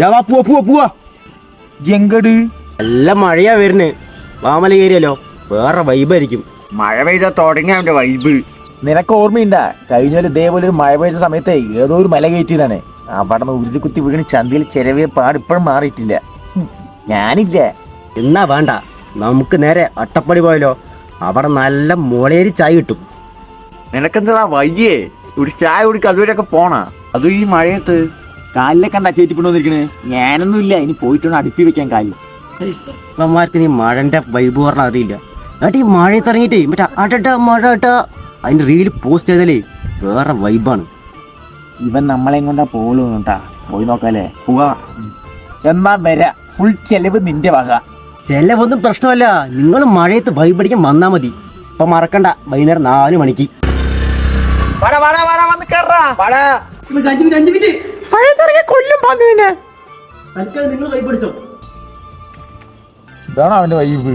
ഞാൻ വാ പോവാ പോവാ. പോവാ എങ്കട് നല്ല മഴയാ വരുന്നത് വാമല കയറിയല്ലോ വേറെ വൈബായിരിക്കും മഴ പെയ്താ തുടങ്ങിയ അവന്റെ വൈബ് നിനക്ക് ഓർമ്മയുണ്ടാ? കഴിഞ്ഞ പോലെ ഇതേപോലെ ഒരു മഴ പെയ്ത സമയത്തെ ഏതോ ഒരു മല കയറ്റിയതാണ്. അവിടെ നിന്ന് ഉരുളി കുത്തി വീണ് ചന്തയിൽ ചെലവിയ പാട് ഇപ്പോഴും മാറിയിട്ടില്ല. ഞാനില്ല. എന്നാ വേണ്ട. നമുക്ക് നേരെ അട്ടപ്പടി പോയല്ലോ അവിടെ നല്ല മുളയേരി ചായ കിട്ടും. നിനക്കെന്താ വയ്യേ? ഒരു ചായ കുടിക്കുക അതുവരെയൊക്കെ പോണ? അതും ഈ മഴയത്ത്? കാലിലെ കണ്ട ചേച്ചിപ്പിണ്ടോന്നിരിക്കണേ ഞാനൊന്നും ഇല്ല ഇനി പോയിട്ടുണ്ട് അടുപ്പി വെക്കാൻ കാലിൽ ഇവന്മാർക്ക് നീ മഴന്റെ വൈബ് പറഞ്ഞാൽ അറിയില്ല. എന്നിട്ട് ഈ മഴയത്ത് ഇറങ്ങിയിട്ടേ മറ്റേ അടട്ട മഴ അട്ട അതിന്റെ റീൽ പോസ്റ്റ് ചെയ്താലേ വേറെ വൈബാണ്. ഇവൻ നമ്മളെയും കൊണ്ടാ പോലുണ്ടാ പോയി നോക്കാലേ പോവാ. എന്നാ വരാ. ഫുൾ ചെലവ് നിന്റെ വക. ചെലവൊന്നും പ്രശ്നമല്ല. നിങ്ങൾ മഴയത്ത് വൈബ് അടിക്കാൻ വന്നാ മതി. ഇപ്പൊ മറക്കണ്ട. വൈകുന്നേരം നാല് മണിക്ക്. കൊല്ലും പന്നിനെ നിങ്ങൾ വൈബ് അടിച്ചോ ഇതാണ് അവന്റെ വൈബ്